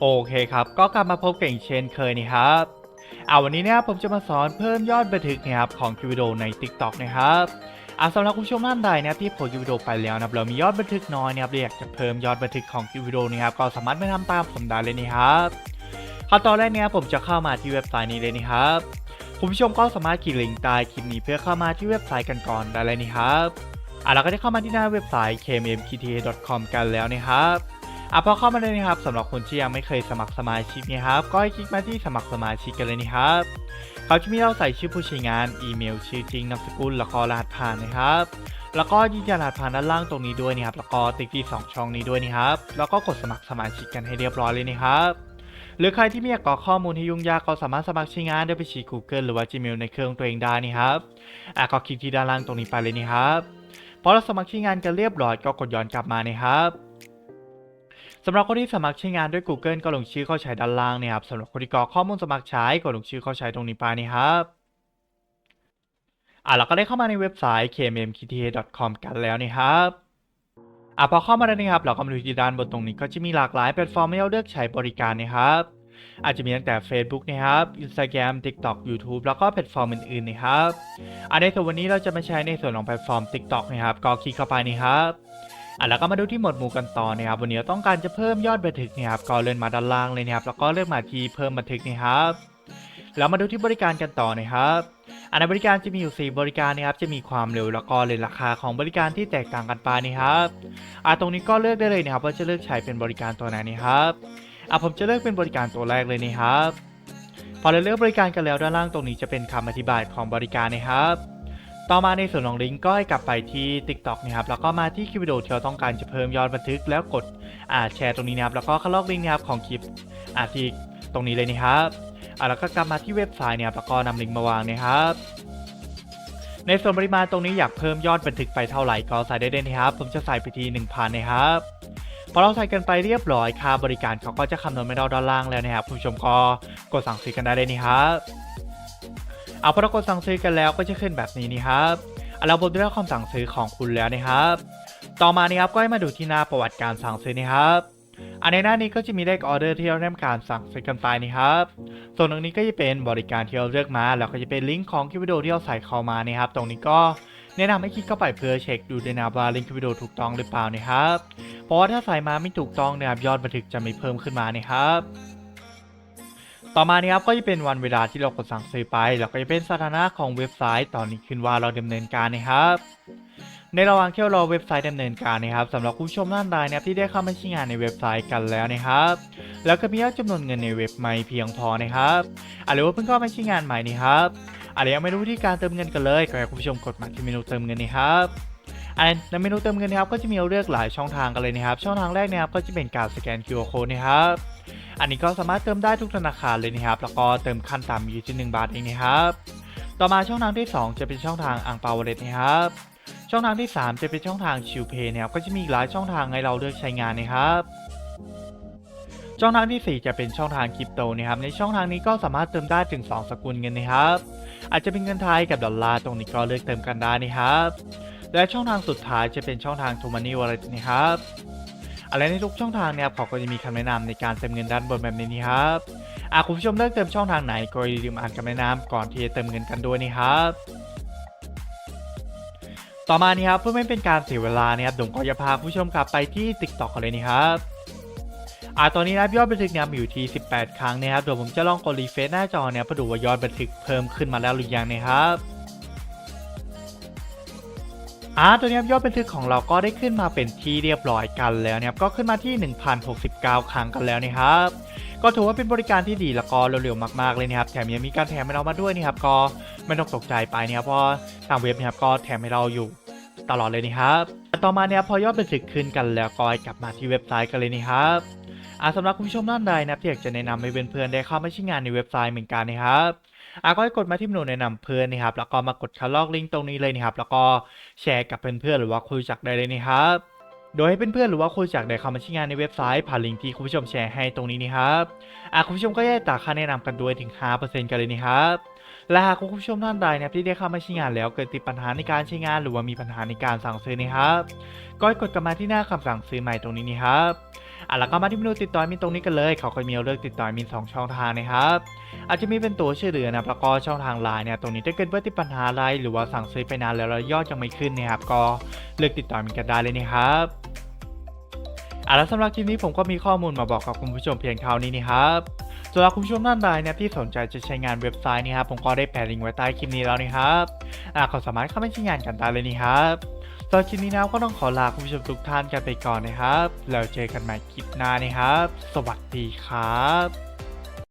โอเคครับ ก็กลับมาพบกันอีกเช่นเคยนะครับเอาวันนี้เนี่ยผมจะมาสอนเพิ่มยอดบันทึกนะครับของคลิปวิดีโอใน TikTok นะครับอ่าสำหรับคุณผู้ชมท่านใดนะที่โพสคิวิดีโอไปแล้วนะครับเรามียอดบันทึกน้อยนะครับเราอยากจะเพิ่มยอดบันทึกของคลิปวิดีโอนะครับก็สามารถไปทำตามผมได้เลยนะครับขั้นตอนแรกเนี่ยผมจะเข้ามาที่เว็บไซต์นี้เลยนะครับคุณผู้ชมก็สามารถคลิกลิงก์ใต้คลิปนี้เพื่อเข้ามาที่เว็บไซต์กันก่อนได้เลยนะครับอ่าเราก็ได้เข้ามาที่หน้าเว็บไซต์ kmmkta.com กันแล้วนะครับ อะพอเข้ามาเลยนะครับสำหรับคนที่ยังไม่เคยสมัครสมาชิกนะครับก็ให้คลิกมาที่สมัครสมาชิกกันเลยนะครับเขาจะมีเราใส่ชื่อผู้ใช้งาน อีเมล ชื่อจริงนามสกุลแล้วก็รหัสผ่านนะครับ แล้วก็ยืนยันรหัสผ่านด้านล่างตรงนี้ด้วยนะครับแล้วก็ติ๊กที่สองช่องนี้ด้วยนะครับแล้วก็กดสมัครสมาชิกกันให้เรียบร้อยเลยนะครับหรือใครที่ไม่อยากกรอกข้อมูลที่ยุ่งยากก็สามารถสมัครใช้งานด้วยไปฉีด Google หรือว่า Gmail ในเครื่องตัวเองได้นะครับอะก็คลิกที่ด้านล่างตรงนี้ไปเลยนะครับพอเราสมัครใช้งานกันเรียบร้อยก็กดย้อนกลับมานะครับ สำหรับคนที่สมัครใช้งานด้วย Google ก็ลงชื่อเข้าใช้ด้านล่างนะครับสำหรับคนที่กรอกข้อมูลสมัครใช้ก็ลงชื่อเข้าใช้ตรงนี้ไปนะครับอะเราก็ได้เข้ามาในเว็บไซต์ kmmkta.com กันแล้วนะครับอะพอเข้ามาแล้วนะครับ เราก็มาดูที่ด้านบนตรงนี้ก็จะมีหลากหลายแพลตฟอร์มให้เราเลือกใช้บริการนะครับ อาจจะมีตั้งแต่ Facebook นะครับ Instagram TikTok YouTube แล้วก็แพลตฟอร์มอื่นๆนะครับอันในส่วนวันนี้เราจะมาใช้ในส่วนของแพลตฟอร์ม TikTok นะครับ ก็คลิกเข้าไปนะครับ อะแล้วก็มาดูที่หมวดหมู่กันต่อนะครับวันนี้เราต้องการจะเพิ่มยอดบันทึกนะครับก็เลื่อนมาด้านล่างเลยนะครับแล้วก็เลือกมาที่เพิ่มบันทึกนะครับแล้วมาดูที่บริการกันต่อนะครับอันในบริการจะมีอยู่ 4 บริการนะครับ จะมีความเร็วแล้วก็เลยราคาของบริการที่แตกต่างกันไปนะครับอะตรงนี้ก็เลือกได้เลยนะครับว่าจะเลือกใช้เป็นบริการตัวไหนนะครับอะผมจะเลือกเป็นบริการตัวแรกเลยนะครับ พอเราเลือกบริการกันแล้วด้านล่างตรงนี้จะเป็นคำอธิบายของบริการนะครับ ต่อมาในส่วนของลิงก์ก็ให้กลับไปที่ TikTok นะครับแล้วก็มาที่คลิปวิดีโอที่เราต้องการจะเพิ่มยอดบันทึกแล้วกดอ่าแชร์ตรงนี้นะครับแล้วก็คลอกลิงก์นะครับของคลิปอ่าที่ตรงนี้เลยนะครับอ่าแล้วก็กลับมาที่เว็บไซต์เนี่ยครับแล้วก็นำลิงก์มาวางนะครับในส่วนปริมาณตรงนี้อยากเพิ่มยอดบันทึกไปเท่าไหร่ก็ใส่ได้เลยนะครับ ผมจะใส่ไปที่1,000นะครับพอเราใส่กันไปเรียบร้อยค่าบริการเขาก็จะคำนวณไม่เราด้านล่างแล้วนะครับคุณผู้ชมก็กดสั่งซื้อกันได้เลยนี่ครับ เอาพอเรากดสั่งซื้อกันแล้วก็จะขึ้นแบบนี้นี่ครับเอาเราบนได้รับคำสั่งซื้อของคุณแล้วนะครับ ต่อมานี่ครับก็ให้มาดูที่หน้าประวัติการสั่งซื้อนะครับอันในหน้านี้ก็จะมีเลขออเดอร์ที่เราได้ทำการสั่งซื้อกันไปนี่ครับ ส่วนตรงนี้ก็จะเป็นบริการที่เราเลือกมา แล้วก็จะเป็นลิงก์ของคลิปวิดีโอที่เราใส่เข้ามานี่ครับ ตรงนี้ก็แนะนำให้คลิกเข้าไปเพื่อเช็คดูด้วยนะครับว่าลิงก์คลิปวิดีโอถูกต้องหรือเปล่านะครับ เพราะว่าถ้าใส่มาไม่ถูกต้องนะครับยอดบันทึกจะไม่เพิ่มขึ้นมานะครับ ต่อมานี้ครับก็จะเป็นวันเวลาที่เรากดสั่งซื้อไป แล้วก็จะเป็นสถานะของเว็บไซต์ ตอนนี้ขึ้นว่าเราดำเนินการนะครับ ในระหว่างที่เรารอเว็บไซต์ดำเนินการนะครับสำหรับผู้ชมท่านใดนะครับที่ได้เข้ามาใช้งานในเว็บไซต์กันแล้วนะครับ แล้วก็มียอดจำนวนเงินในเว็บไม่เพียงพอนะครับอะหรือว่าเพิ่งเข้ามาใช้งานใหม่นี่ครับอะหรือยังไม่รู้วิธีการเติมเงินกันเลยก็ให้คุณผู้ชมกดมาที่เมนูเติมเงินนี่ครับอันในเมนูเติมเงินนะครับก็จะมีเลือกหลายช่องทางกันเลยนะครับ ช่องทางแรกนะครับก็จะเป็นการสแกน QR code นะครับ อันนี้ก็สามารถเติมได้ทุกธนาคารเลยนะครับ แล้วก็เติมขั้นต่ำอยู่ที่ 1 บาทเองนะครับ ต่อมาช่องทางที่ 2 จะเป็นช่องทางอ่างเปาวเลตนะครับ ช่องทางที่ 3 จะเป็นช่องทางชิวเพย์นะครับ ก็จะมีหลายช่องทางให้เราเลือกใช้งานนะครับช่องทางที่ 4 จะเป็นช่องทางคริปโตนะครับ ในช่องทางนี้ก็สามารถเติมได้ถึง 2 สกุลเงินนะครับ อาจจะเป็นเงินไทยกับดอลลาร์ตรงนี้ก็เลือกเติมกันได้นะครับ และช่องทางสุดท้ายจะเป็นช่องทาง t o m o n e y Wallet นะครับ อะไรในทุกช่องทางเนี่ยครับเขาก็จะมีคำแนะนำในการเติมเงินด้านบนแบบนี้นะครับอะคุณผู้ชมเลือกเติมช่องทางไหนก็อย่าลืมอ่านคำแนะนำก่อนที่จะเติมเงินกันด้วยนะครับต่อมานี่ครับเพื่อไม่เป็นการเสียเวลานะครับผมก็จะพาคุณผู้ชมกลับไปที่ TikTok กันเลยนะครับอ่าตอนนี้นะยอดบันทึกเนี่ยมีอยู่ที่ 18 ครั้งนะครับเดี๋ยวผมจะลองกดรีเฟซหน้าจอเนี่ยเพื่อดูว่ายอดบันทึกเพิ่มขึ้นมาแล้วหรือยังนะครับ อ่าตัวนี้ครับยอดบันทึกของเราก็ได้ขึ้นมาเป็นที่เรียบร้อยกันแล้วนะครับก็ขึ้นมาที่ 1,069 ครั้งกันแล้วนะครับก็ถือว่าเป็นบริการที่ดีแล้วก็เร็วๆมากๆเลยนะครับแถมยังมีการแถมให้เรามาด้วยนะครับก็ไม่ต้องตกใจไปนะครับเพราะทางเว็บนะครับก็แถมให้เราอยู่ตลอดเลยนะครับต่อมาเนี่ยพอยอดบันทึกขึ้นกันแล้วก็กลับมาที่เว็บไซต์กันเลยนะครับอ่าสำหรับคุณผู้ชมท่านใดนะที่อยากจะแนะนำให้เพื่อนๆได้เข้ามาใช้งานในเว็บไซต์เหมือนกันนะครับ อะก็ให้กดมาที่เมนูแนะนำเพื่อนนะครับ แล้วก็มากดคัดลอกลิงก์ตรงนี้เลยนะครับ แล้วก็แชร์กับเพื่อนๆหรือว่าคุยจักได้เลยนะครับโดยให้เพื่อนๆหรือว่าคุยจักได้เข้ามาช้งานในเว็บไซต์ผ่านลิงก์ที่คุณผู้ชมแชร์ให้ตรงนี้นะครับอะคุณผู้ชมก็ได้ตาค่าแนะนำกันด้วยถึง 5%กันเลยนะครับ และหากคุณผู้ชมท่านใดนะครับที่ได้เข้ามาใช้งานแล้วเกิดติดปัญหาในการใช้งานหรือว่ามีปัญหาในการสั่งซื้อนะครับ ก็ให้กดกลับมาที่หน้าคำสั่งซื้อใหม่ตรงนี้นะครับ อะแล้วก็มาที่เมนูติดต่อมินตรงนี้กันเลย เขาก็มีเอาเลือกติดต่อมินสองช่องทางนะครับอาจจะมีเป็นตัวช่วยเหลือนะแล้วก็ช่องทางไลน์เนี่ยตรงนี้ถ้าเกิดว่าติดปัญหาอะไรหรือว่าสั่งซื้อไปนานแล้วแล้วยอดยังไม่ขึ้นเนะครับก็เลือกติดต่อมินกันได้เลยนะครับอะแล้วสำหรับคลิปนี้ผมก็มีข้อมูลมาบอกกับคุณผู้ชมเพียงเท่านี้นะครับสำหรับคุณผู้ชมท่านใดเนี่ยที่สนใจจะใช้งานเว็บไซต์นี่ครับผมก็ได้แปะลิงก์ไว้ใต้คลิปนี้แล้วนะครับอะก็สามารถเข้าไปใช้งานกันได้เลยนี่ครับ สำหรับคลิปนี้นะก็ต้องขอลาคุณผู้ชมทุกท่านกันไปก่อนนะครับ แล้วเจอกันใหม่คลิปหน้านะครับ สวัสดีครับ